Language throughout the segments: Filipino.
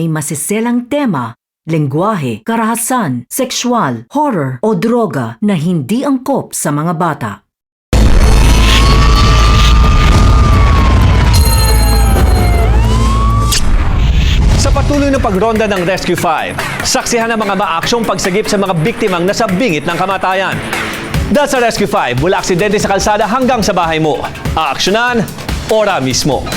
May masiselang tema, lengguwahe, karahasan, sexual, horror o droga na hindi angkop sa mga bata. Sa patuloy na pagronda ng Rescue 5, saksihan ang mga maaksyong pagsagip sa mga biktimang nasa bingit ng kamatayan. Dahil sa Rescue 5, mula aksidente sa kalsada hanggang sa bahay mo. Aaksyonan, ora mismo.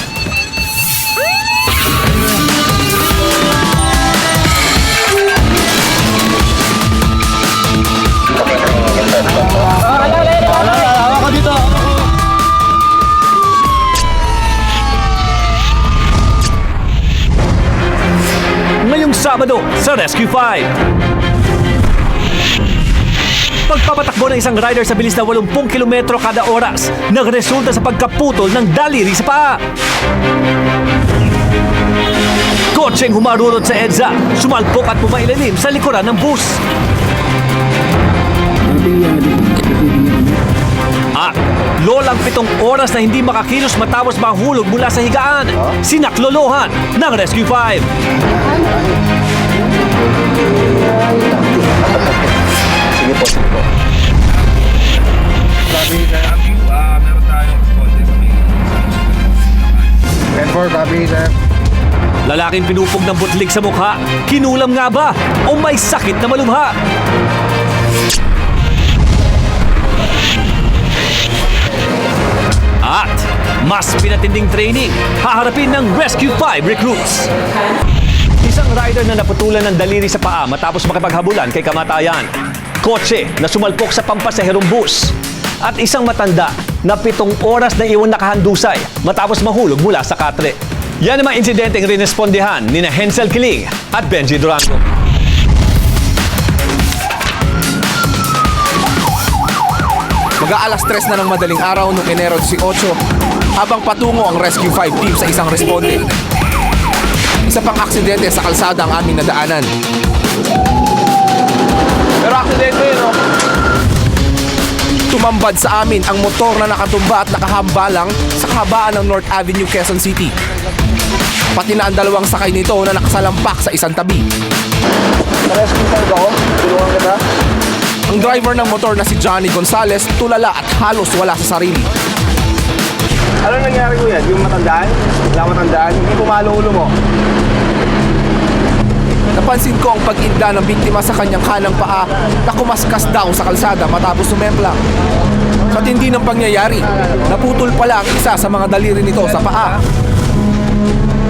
Sabado sa Rescue 5. Pagpapatakbo ng isang rider sa bilis na 80 kilometro kada oras, nagresulta sa pagkaputol ng daliri sa paa. Kotseng humarurot sa EDSA, sumalpok at pumailalim sa likuran ng bus. At lolang pitong oras na hindi makakilos matapos mahulog mula sa higaan, sinaklolohan ng Rescue 5. Ah, meron tayong konti kami. 10-4, copy, sir. Lalaking pinupog ng butlig sa mukha, kinulam nga ba o may sakit na malubha? Mas pinatinding training, haharapin ng Rescue 5 recruits. Isang rider na naputulan ng daliri sa paa matapos makipaghabulan kay kamatayan. Kotse na sumalpok sa pampasaherong bus. At isang matanda na pitong oras na iwan nakahandusay matapos mahulog mula sa katre. Yan ang mga insidenteng rinespondihan ni Hensel Kiling at Benji Durango. Mag-aalas tres na ng madaling araw noong Enero 18 habang patungo ang Rescue 5 team sa isang responde. Isa pang aksidente sa kalsada ang aming nadaanan. Pero aksidente yun, oh. Tumambad sa amin ang motor na nakatumba at nakahambalang sa kahabaan ng North Avenue, Quezon City. Pati na ang dalawang sakay nito na nakasalampak sa isang tabi. Rescue 5 ako. Tulungan kita. Ang driver ng motor na si Johnny Gonzalez tulala at halos wala sa sarili. Ano nangyari ko yan? Yung matandaan? Wala matandaan? Hindi pumalo ulo mo. Napansin ko ang pag-inda ng biktima sa kanyang kanang paa na kumaskas daw sa kalsada matapos sumemplang. Sa tindi ng pangyayari, naputol pala ang isa sa mga daliri nito sa paa.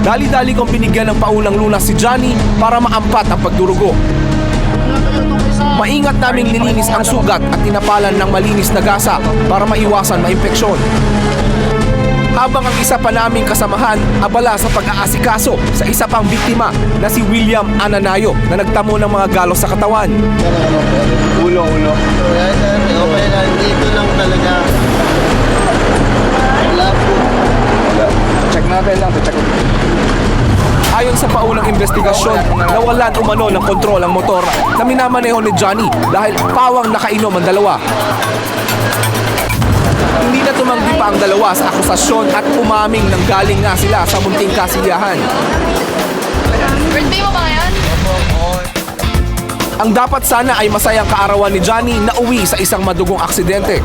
Dali-dali kong binigyan ng paunang lunas si Johnny para maampat ang pagdurugo. Maingat naming nilinis ang sugat at tinapalan ng malinis na gasa para maiwasan maimpeksyon. Habang ang isa pa naming kasamahan abala sa pag-aasikaso sa isa pang biktima na si William Ananayo na nagtamo ng mga galos sa katawan. Ulo, ulo. Okay lang, dito lang talaga. Wala po. Check natin lang. Check. Ayon sa paunang investigasyon, nawalan umano ng kontrol ang motor na minamaneho ni Johnny dahil pawang nakainom ang dalawa. Hindi na tumanggi pa ang dalawa sa akusasyon at umaming nang galing nga sila sa munting kasiyahan. Birthday mo ba ngayon? Ang dapat sana ay masayang kaarawan ni Johnny na uwi sa isang madugong aksidente.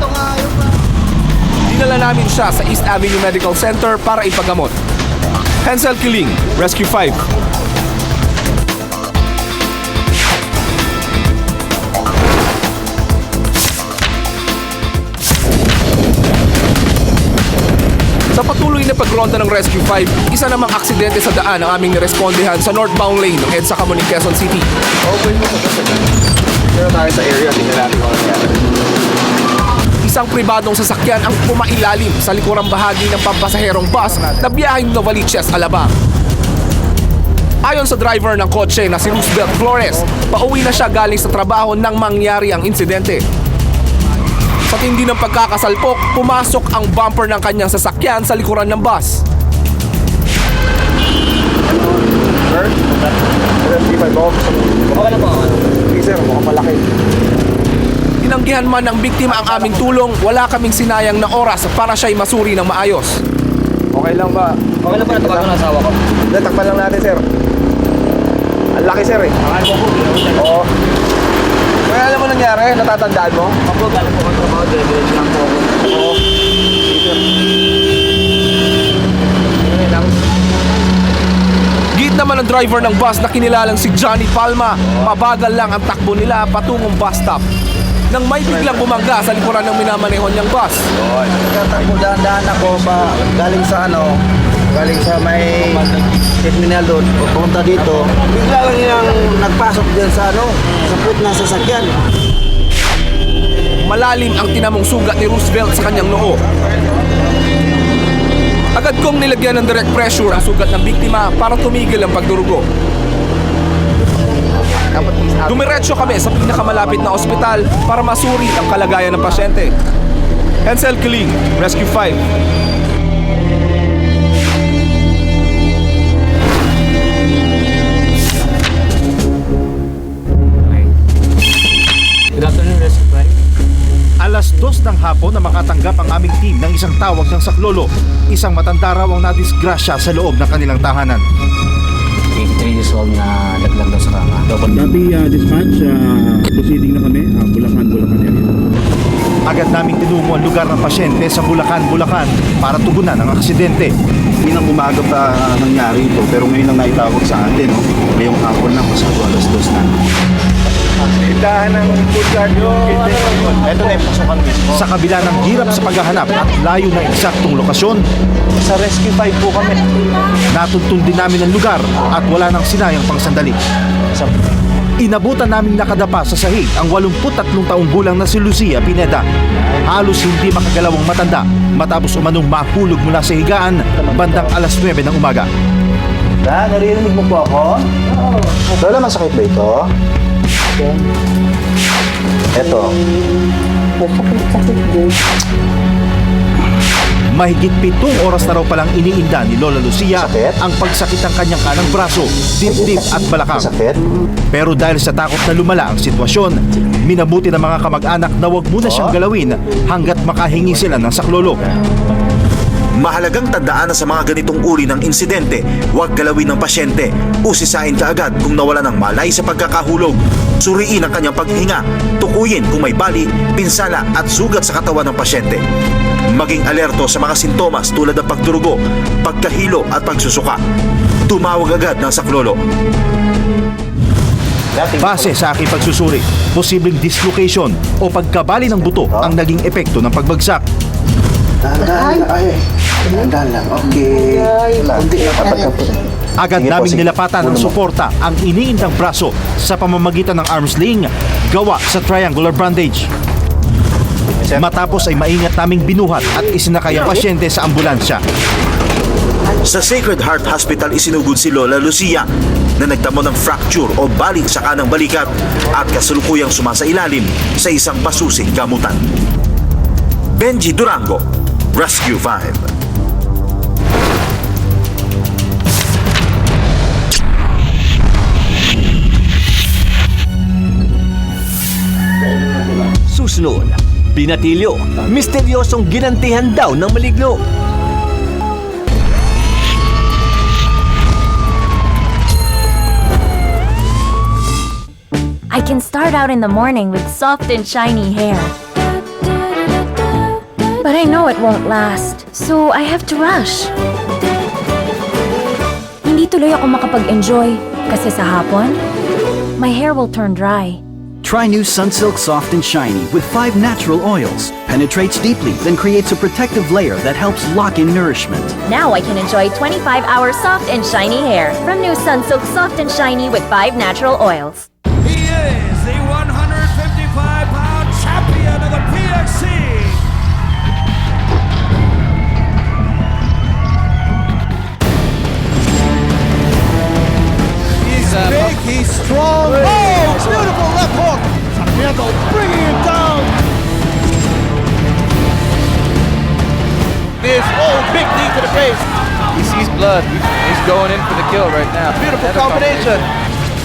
Dinala namin siya sa East Avenue Medical Center para ipagamot. Hansel Kiling, Rescue 5. Patuloy na pagronda ng Rescue 5, isa namang aksidente sa daan ang aming nirespondihan sa northbound lane ng EDSA Camuning, Quezon City. Open mo sa Pero tayo sa area. Tingnan natin kung ano. Isang pribadong sasakyan ang pumailalim sa likurang bahagi ng pampasaherong bus na biyaheng Novaliches, Alabang. Ayon sa driver ng kotse na si Roosevelt Flores, pauwi na siya galing sa trabaho nang mangyari ang insidente. Sa tindi ng pagkakasalpok, pumasok ang bumper ng kanyang sasakyan sa likuran ng bus. Sir? Rescue 5 ako. Okay na po. Sige sir, mukhang malaki. Tinanggihan man ng biktima ang aming tulong, wala kaming sinayang na oras para siya'y masuri ng maayos. Okay lang ba? Okay lang po, natapagan ng asawa ko. Hindi, takpan lang natin sir. Laki sir eh. Oo. Kaya alam mo nangyari? Natatandaan mo? Ako galing po ang trabaho, diretso lang po ako. Oo. Git naman ang driver ng bus na kinilalang si Johnny Palma. Mabagal lang ang takbo nila patungong bus stop. Nang may biglang bumangga sa likuran ng minamanehon niyang bus. Nagtatakbo dahan-dahan ako pa galing sa ano, galing sa may terminal doon, pupunta dito. Bigla lang yung nagpasok dyan sa ano, sa put na sasakyan. Malalim ang tinamong sugat ni Roosevelt sa kanyang noo. Agad kong nilagyan ng direct pressure ang sugat ng biktima para tumigil ang pagdurugo. Dumiretso kami sa pinakamalapit na ospital para masuri ang kalagayan ng pasyente. Hensel Kiling, Rescue 5. Alas dos ng hapon na makatanggap ang aming team ng isang tawag ng saklolo. Isang matanda raw ang nadisgrasya sa loob ng kanilang tahanan. 83 years old na laglag daw sa kama. Dati uh, dispatch, uh, proceeding na kami, uh, Bulacan, Bulacan area. Agad naming tinungo ang lugar ng pasyente sa Bulacan, Bulacan para tugunan ang aksidente. Pinang umaga pa nangyari ito, pero ngayon lang naitawag sa atin. No? Ngayong hapon na, pasado alas dos na. Tindahan ng cart yung Ito na yung pasukan mismo. Sa kabila ng hirap sa paghahanap at layo ng eksaktong lokasyon, Sa Rescue 5 po kami. natuntun din namin ang lugar at wala nang sinayang pang sandali. Inabutan naming nakadapa sa sahig ang 83 taong gulang na si Lucia Pineda. Halos hindi makagalawang matanda matapos umanong mahulog mula sa higaan bandang alas 9 ng umaga. Da, naririnig mo po ako? Oo. Lola, masakit ba ito? Ito. Mahigit pitong oras na raw palang iniinda ni Lola Lucia Sakit? ang pagsakit ng kanyang kanang braso, dibdib at balakang. Masakit? Pero dahil sa takot na lumala ang sitwasyon, minabuti ng mga kamag-anak na wag muna siyang galawin hanggat makahingi sila ng saklolo. Mahalagang tandaan na sa mga ganitong uri ng insidente, huwag galawin ng pasyente. Usisain ka agad kung nawala ng malay sa pagkakahulog. Suriin ang kanyang paghinga. Tukuyin kung may bali, pinsala at sugat sa katawan ng pasyente. Maging alerto sa mga sintomas tulad ng pagdurugo, pagkahilo at pagsusuka. Tumawag agad ng saklolo. Base sa aking pagsusuri, posibleng dislocation o pagkabali ng buto ang naging epekto ng pagbagsak. Dahan-dahan lang. Ay, dahan-dahan lang. Okay. Kunti na. Agad Sige naming nilapatan ng Uno mo. suporta ang iniindang braso sa pamamagitan ng arm sling gawa sa triangular bandage. Matapos ay maingat naming binuhat at isinakay ang pasyente sa ambulansya. Sa Sacred Heart Hospital isinugod si Lola Lucia na nagtamo ng fracture o bali sa kanang balikat at kasalukuyang sumasailalim sa isang basusing gamutan. Benji Durango, Rescue 5. Susunod, binatilyo, misteryosong ginantihan daw ng maligno. I can start out in the morning with soft and shiny hair. But I know it won't last, so I have to rush. Hindi tuloy ako makapag-enjoy kasi sa hapon, my hair will turn dry. Try new Sunsilk Soft and Shiny with five natural oils. Penetrates deeply, then creates a protective layer that helps lock in nourishment. Now I can enjoy 25 hour soft and shiny hair from new Sunsilk Soft and Shiny with 5 natural oils. He's strong. Oh, beautiful left hook. Sarmiento bringing it down. This, oh, big knee to the face. He sees blood. He's going in for the kill right now. Beautiful combination.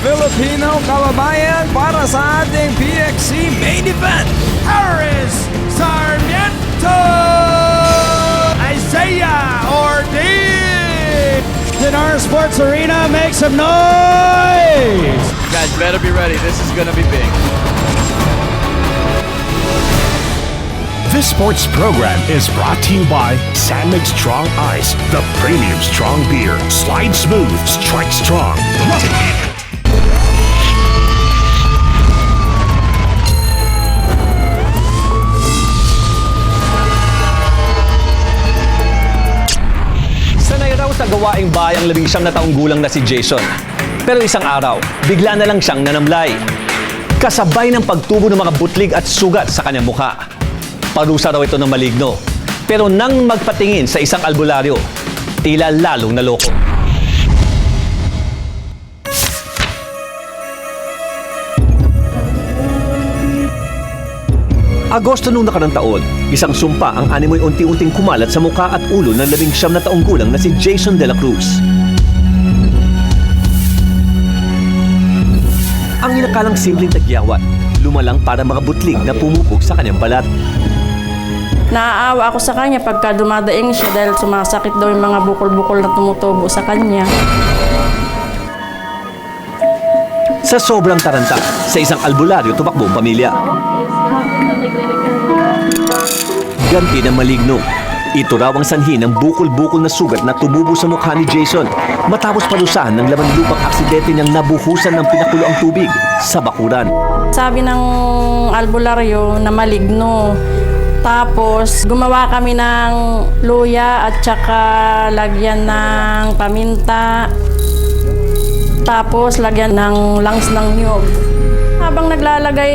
Filipino kababayan para sa ating PXC main event, Paris Sarmiento! Isaiah Ortiz! In our sports arena, make some noise. You Guys, better be ready. This is gonna be big. This sports program is brought to you by Sandmix Strong Ice, the premium strong beer. Slide smooth, strike strong. Sa gawaing bahay ang labing siyam na taong gulang na si Jason. Pero isang araw, bigla na lang siyang nanamlay. Kasabay ng pagtubo ng mga butlig at sugat sa kanyang mukha. Parusa raw ito ng maligno. Pero nang magpatingin sa isang albularyo, tila lalong naloko. Agosto nung nakarang taon, isang sumpa ang animoy unti-unting kumalat sa mukha at ulo ng labing siyam na taong gulang na si Jason De La Cruz. Ang inakalang simpleng tagyawat, lumalang para mga na pumupog sa kanyang balat. Naaawa ako sa kanya pagka dumadaing siya dahil sumasakit daw yung mga bukol-bukol na tumutubo sa kanya. Sa sobrang taranta, sa isang albularyo tumakbo ang pamilya. Ganti ng maligno. Ito raw ang sanhi ng bukol-bukol na sugat na tumubo sa mukha ni Jason matapos palusahan ng laman lupang aksidente niyang nabuhusan ng pinakulo ang tubig sa bakuran. Sabi ng albularyo na maligno. Tapos gumawa kami ng luya at saka lagyan ng paminta. Tapos lagyan ng langs ng niyog. Habang naglalagay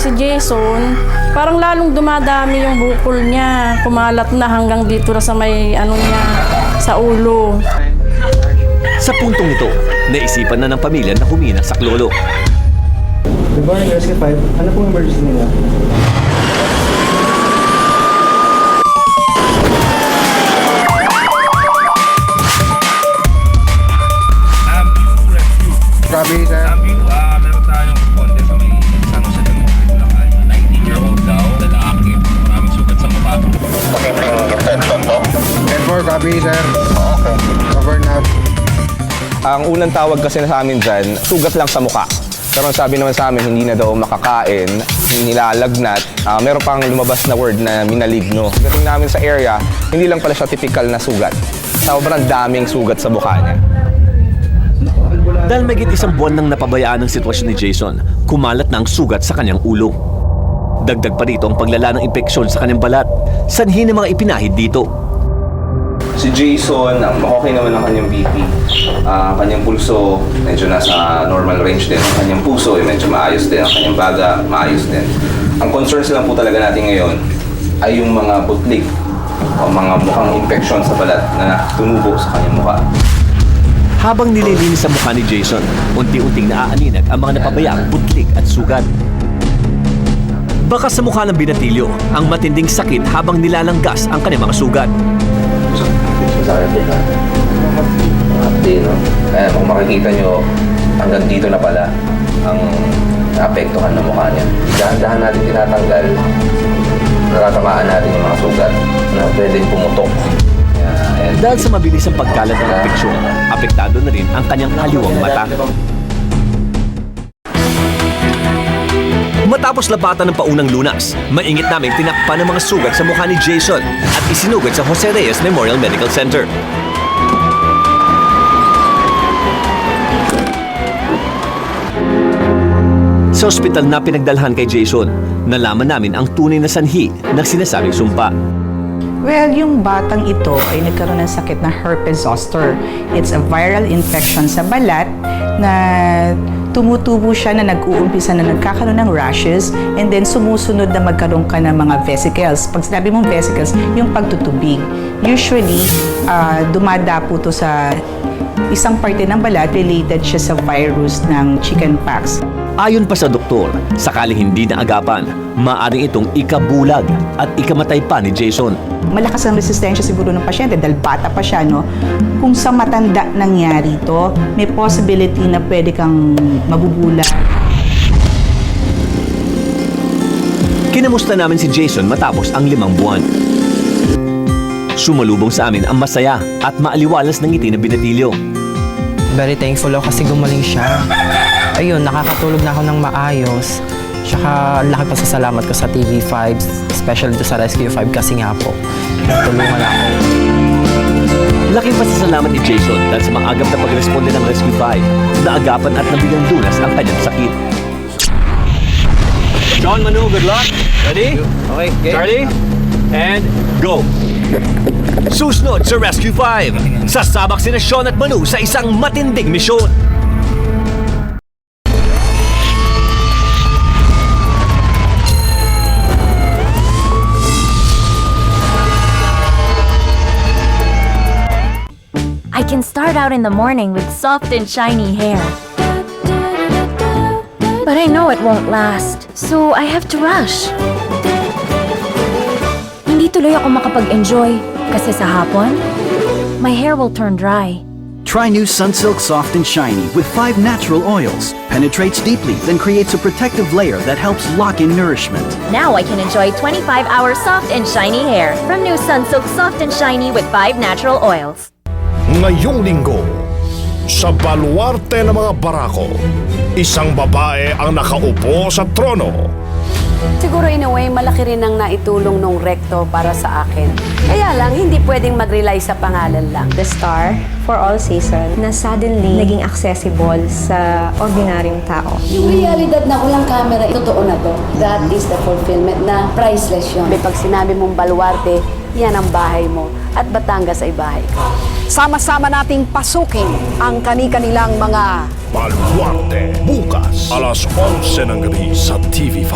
si Jason, parang lalong dumadami yung bukol niya. Kumalat na hanggang dito na sa may ano niya, sa ulo. Sa puntong ito, naisipan na ng pamilya na humina sa klolo. Good morning, Rescue 5. Ano pong emergency nila? Grabe, sir. uh, meron tayong konti sa may San Jose del Monte, Bulacan. 19-year-old daw, lalaki. Maraming sugat sa mukha. Edward, grabe, sir. Okay. Cover na. Ang unang tawag kasi na sa amin dyan, sugat lang sa muka. Pero ang sabi naman sa amin, hindi na daw makakain, nilalagnat. Ah, meron pang lumabas na word na minaligno. Pagdating namin sa area, hindi lang pala siya typical na sugat. Sobrang daming sugat sa mukha niya. Dahil may isang buwan nang napabayaan ng sitwasyon ni Jason, kumalat na ang sugat sa kanyang ulo. Dagdag pa rito ang paglala ng impeksyon sa kanyang balat, sanhi ng mga ipinahid dito. Si Jason, ang okay naman ang kanyang BP. Ah, Ang kanyang pulso, medyo nasa normal range din. Ang kanyang puso, eh, medyo maayos din. Ang kanyang baga, maayos din. Ang concerns lang po talaga natin ngayon ay yung mga butlig o mga mukhang infection sa balat na tumubo sa kanyang mukha. Habang nililinis sa mukha ni Jason, unti-unting naaaninag ang mga napabayaang butlig at sugat. Baka sa mukha ng binatilyo ang matinding sakit habang nilalanggas ang kanyang mga sugat. Ha. Hapdi, no? Kaya kung makikita nyo, hanggang dito na pala ang naapektuhan ng mukha niya. Dahan-dahan natin tinatanggal, natatamaan natin yung mga sugat na pwedeng pumutok. Dahil sa mabilis ang pagkalat ng infeksyon, apektado na rin ang kanyang kaliwang mata. Matapos lapatan ng paunang lunas, maingit namin tinakpan ng mga sugat sa mukha ni Jason at isinugod sa Jose Reyes Memorial Medical Center. Sa ospital na pinagdalhan kay Jason, nalaman namin ang tunay na sanhi ng sinasabing sumpa. Well, yung batang ito ay nagkaroon ng sakit na herpes zoster. It's a viral infection sa balat na tumutubo siya na nag-uumpisa na nagkakaroon ng rashes and then sumusunod na magkaroon ka ng mga vesicles. Pag sinabi mong vesicles, yung pagtutubig. Usually, ah, dumadapo to sa isang parte ng balat related siya sa virus ng chickenpox. Ayon pa sa doktor, sakaling hindi na agapan, maaring itong ikabulag at ikamatay pa ni Jason. malakas ang resistensya siguro ng pasyente dahil bata pa siya, no? Kung sa matanda nangyari to, may possibility na pwede kang mabubula. Kinamusta namin si Jason matapos ang limang buwan. Sumalubong sa amin ang masaya at maaliwalas ng ngiti na binatilyo. Very thankful ako kasi gumaling siya. ayun, nakakatulog na ako ng maayos. Tsaka laki pa sa salamat ko sa TV5, especially to sa Rescue 5 kasi nga po, tulungan ako. Laking pasasalamat ni Jason dahil sa maagap na pagresponde ng Rescue 5 na agapan at nabigyan lunas ang kanyang sakit. Sean, Manu, good luck. Ready? Okay, Charlie? And go! Susunod sa Rescue 5, sasabak sina Sean at Manu sa isang matinding misyon. I can start out in the morning with soft and shiny hair. But I know it won't last, so I have to rush. Hindi tuloy ako makapag-enjoy kasi sa hapon, my hair will turn dry. Try new Sunsilk Soft and Shiny with five natural oils. Penetrates deeply, then creates a protective layer that helps lock in nourishment. Now I can enjoy 25 hour soft and shiny hair from new Sunsilk Soft and Shiny with 5 natural oils. Ngayong linggo, sa baluarte ng mga barako, isang babae ang nakaupo sa trono. Siguro in a way, malaki rin ang naitulong nung recto para sa akin. Kaya lang, hindi pwedeng mag-rely sa pangalan lang. The star for all season na suddenly naging accessible sa ordinaryong tao. Yung realidad na walang camera, totoo na to. That is the fulfillment na priceless yun. May pag sinabi mong baluarte, yan ang bahay mo. At Batangas ay bahay ko. Sama-sama nating pasukin ang kani-kanilang mga Baluarte, bukas, alas 11 ng gabi sa TV5.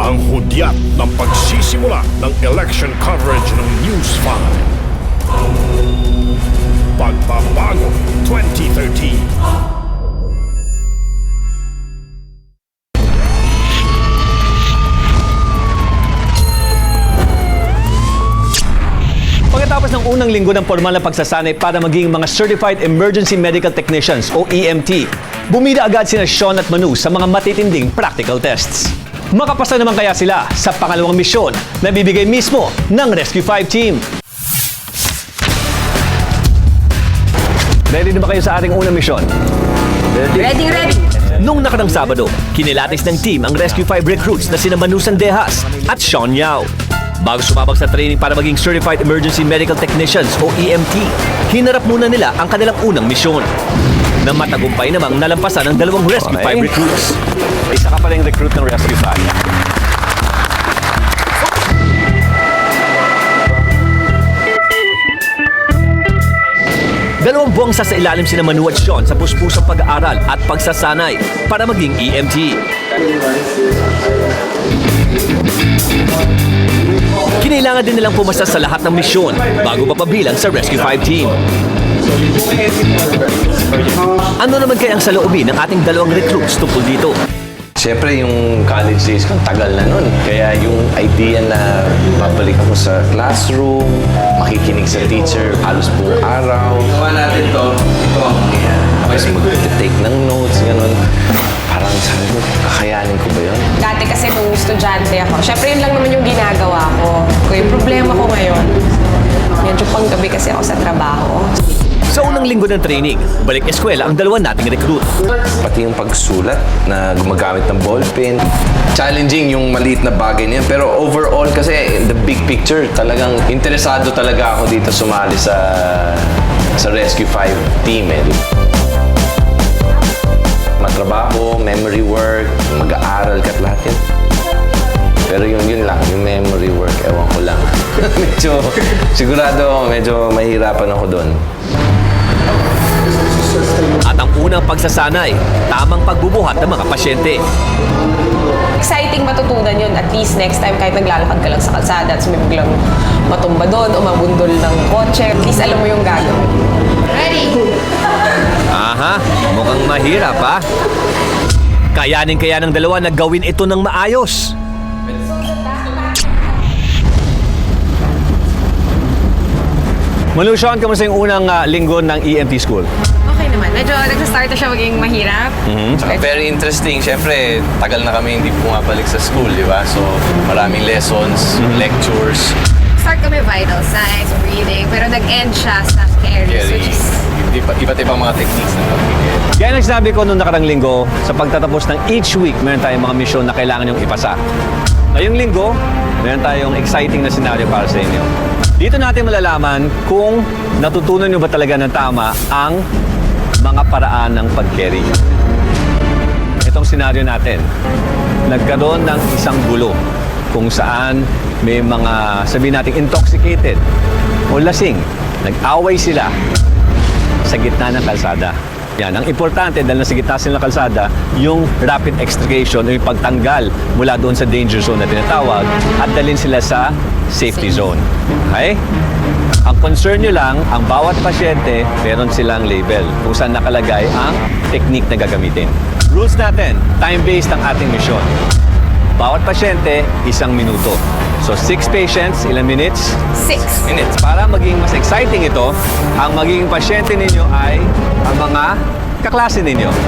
Ang hudyat ng pagsisimula ng election coverage ng News 5. Pagbabago 2013. Pagkatapos ng unang linggo ng formal na pagsasanay para maging mga Certified Emergency Medical Technicians o EMT, bumida agad sina Sean at Manu sa mga matitinding practical tests. Makapasa naman kaya sila sa pangalawang misyon na bibigay mismo ng Rescue 5 team. Ready na ba kayo sa ating unang misyon? Ready, ready! Nung nakadang Sabado, kinilatis ng team ang Rescue 5 recruits na sina Manu Sandejas at Sean Yao. Bago sumabak sa training para maging Certified Emergency Medical Technicians o EMT, hinarap muna nila ang kanilang unang misyon na matagumpay namang nalampasan ng dalawang Rescue 5 recruits. Isa ka pa rin recruit ng Rescue 5. Dalawang buwang sa ilalim sina Manu at Sean sa puspusang pag-aaral at pagsasanay para maging EMT. Kinailangan din nilang pumasa sa lahat ng misyon bago mapabilang sa Rescue 5 team. Ano naman kaya ang saloobin ng ating dalawang recruits tungkol dito? Siyempre, yung college days ko, tagal na nun. Kaya yung idea na babalik ako sa classroom, makikinig sa teacher halos buong araw. Gawa natin to. Ito ang Tapos mag-take ng notes, gano'n. Parang sabi ko, kakayanin ko ba yun? Dati kasi nung estudyante ako, syempre yun lang naman yung ginagawa ko. Kung yung problema ko ngayon, medyo panggabi kasi ako sa trabaho. Sa unang linggo ng training, balik eskwela ang dalawa nating recruit. Pati yung pagsulat na gumagamit ng ballpen. Challenging yung maliit na bagay niyan. Pero overall kasi, in the big picture, talagang interesado talaga ako dito sumali sa sa Rescue 5 team. Eh. Matrabaho, memory work, mag-aaral ka at lahat yun. Pero yun, yun lang, yung memory work, ewan ko lang. medyo, sigurado ako, medyo mahirapan ako doon. At ang unang pagsasanay, tamang pagbubuhat ng mga pasyente. Exciting matutunan yun. At least next time, kahit naglalakad ka lang sa kalsada at may biglang matumba doon o mabundol ng kotse, at least alam mo yung gagawin. Ready? Aha, mukhang mahirap ha? Kayanin kaya ng dalawa na gawin ito ng maayos. Manu Sean, kamusta yung unang ah, linggo ng EMT school? Okay naman. Medyo nagsastart na siya maging mahirap. Saka very interesting. Siyempre, tagal na kami hindi pumapalik sa school, di ba? So, maraming lessons, lectures. Start kami vital signs, breathing, pero nag-end siya sa carries, Carry. which is iba- iba't ibang mga techniques ng pagpipigil. Kaya nagsabi ko noong nakarang linggo, sa pagtatapos ng each week, meron tayong mga misyon na kailangan yung ipasa. Ngayong linggo, meron tayong exciting na scenario para sa inyo. Dito natin malalaman kung natutunan nyo ba talaga ng tama ang mga paraan ng pag-carry. Itong senaryo natin, nagkaroon ng isang gulo kung saan may mga, sabihin natin, intoxicated o lasing. Nag-away sila sa gitna ng kalsada. Yan, ang importante dahil nasa gitna sila ng kalsada, yung rapid extrication o yung pagtanggal mula doon sa danger zone na tinatawag at dalhin sila sa safety zone. Okay? Ang concern nyo lang, ang bawat pasyente, meron silang label kung saan nakalagay ang technique na gagamitin. Rules natin, time-based ang ating mission. Bawat pasyente, isang minuto. So, six patients, ilang minutes? Six. minutes. Para maging mas exciting ito, ang magiging pasyente ninyo ay ang mga kaklase ninyo.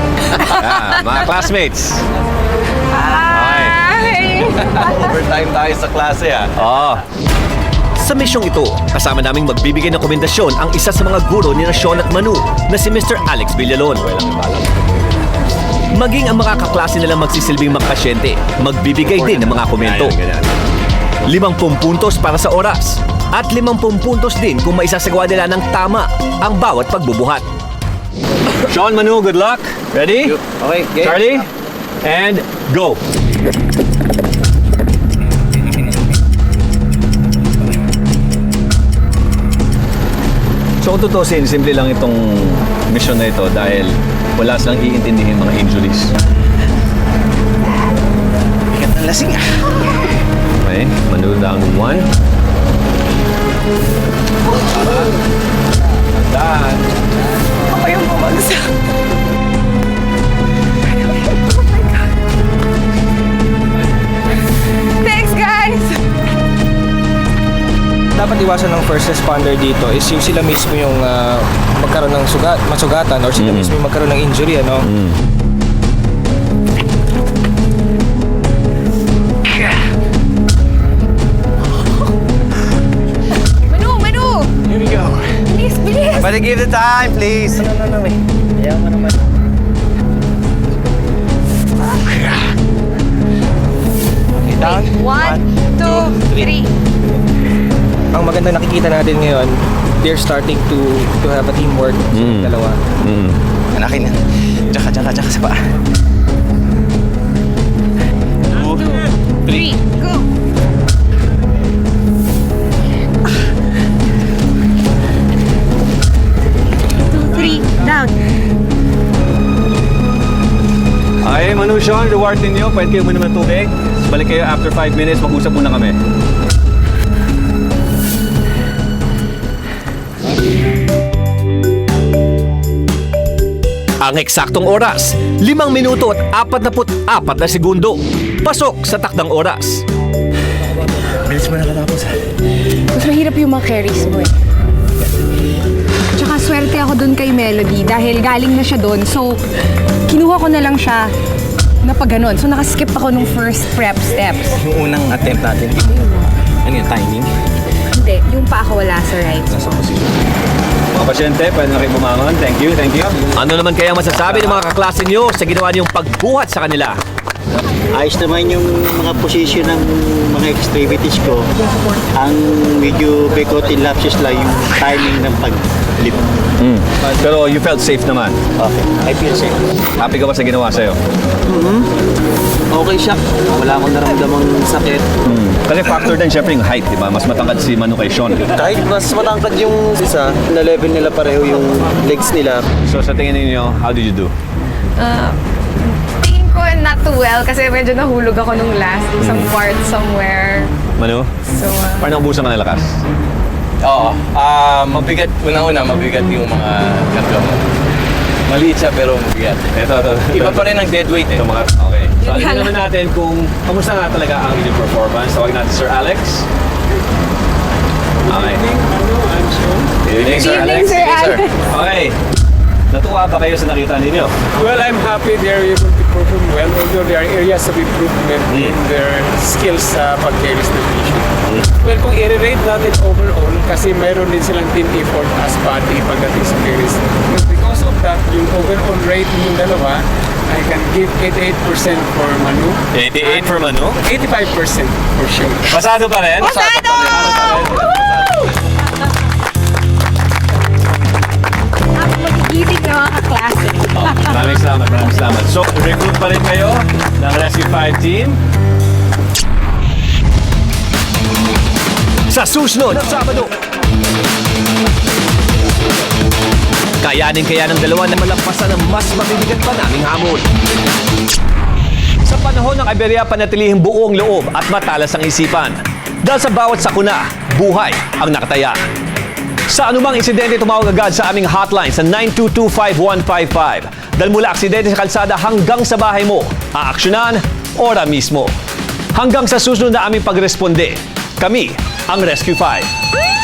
Ah, mga classmates. Ay! Overtime tayo sa klase ah. Oo. Sa misyong ito, kasama naming magbibigay ng komendasyon ang isa sa mga guro ni Sean at Manu na si Mr. Alex Villalon. Maging ang mga kaklase nilang magsisilbing mga pasyente, magbibigay din ng mga komento. Limampung puntos para sa oras at limampung puntos din kung maisasagawa nila ng tama ang bawat pagbubuhat. Sean, Manu, good luck. Ready? Okay, game. Charlie? And go. So kung tutusin, simple lang itong mission na ito dahil wala silang iintindihin mga injuries. Bigat ng lasing ah. Okay, Manu down one. Daan. Ako yung bumagsak. Thanks, guys! dapat iwasan ng first responder dito is yung sila mismo yung ah, magkaroon ng sugat, masugatan or sila mismo yung magkaroon ng injury, ano? Manu, But give the time, please. No, no, no, wait. Ayaw mo naman. Okay, down. One, two, three. Ang maganda nakikita natin ngayon, they're starting to to have a teamwork mm. dalawa. Mm. Anakin yan. Tsaka, tsaka, tsaka sa paa. Three, go! Okay, Manu, Sean, reward ninyo. Pwede kayo uminom ng tubig. Balik kayo after 5 minutes. Mag-usap muna kami. Ang eksaktong oras, 5 minuto at 44 na segundo. Pasok sa takdang oras. Bilis mo nakatapos ha. Mas mahirap yung mga carries mo eh. Tsaka swerte ako doon kay Melody dahil galing na siya doon. So, kinuha ko na lang siya na pag ganun. So, nakaskip ako nung first prep steps. Yung unang attempt natin. Ano yung timing? Hindi, yung pa ako wala sa right. Nasa position. Mga pasyente, pwede na kayo bumangon. Thank you, thank you. Ano naman kaya masasabi ng mga kaklase nyo sa ginawa niyong pagbuhat sa kanila? Ayos naman yung mga position ng mga extremities ko. Ang medyo bekotin lapses lang yung timing ng pag-lift. Mm. Pero you felt safe naman? Okay, I feel safe. Happy ka ba sa ginawa sa'yo? mm Okay siya. Wala akong naramdamang sakit. Mm. Kasi factor din syempre yung height, di ba? Mas matangkad si Manu kay Sean. Kahit mas matangkad yung isa, na level nila pareho yung legs nila. So sa tingin ninyo, how did you do? Uh, tingin ko not too well kasi medyo nahulog ako nung last. Some part somewhere. Manu? So, uh, Paano ubusan ka ng lakas? Oo. Ah, mabigat. Una-una, mabigat yung mga karga mo. Maliit siya pero mabigat. Ito, ito. Iba pa rin ang dead weight eh. Ito mga, okay. So, alin naman natin kung kamusta nga talaga ang inyong performance. Tawag natin Sir Alex. Okay. Good evening, Sir Good Alex. evening, Sir Alex. Okay. Natuwa ba kayo sa nakita ninyo? Well, I'm happy they're able to perform well, although there are areas of improvement in their skills sa pag-carry the patient. Well, kung i-rate natin overall, kasi mayroon din silang team effort as body pagdating sa. But because of that, yung overall rate ng dalawa, I can give 88% for Manu. 88 for Manu? 85% for sure. Pasado pa rin? Pasado! Magigiting na mga kaklase. Oh, maraming salamat, maraming salamat. So, recruit pa rin kayo ng Rescue 5 team. Sa susunod Sabado. Kayanin kaya ng dalawa na malampasan ang mas mabibigat pa naming hamon. Sa panahon ng Iberia, panatilihing buong loob at matalas ang isipan. Dahil sa bawat sakuna, buhay ang nakataya. Sa anumang insidente, tumawag agad sa aming hotline sa 9225155. Dahil mula aksidente sa kalsada hanggang sa bahay mo, aaksyonan, ora mismo. Hanggang sa susunod na aming pagresponde, kami ang Rescue 5.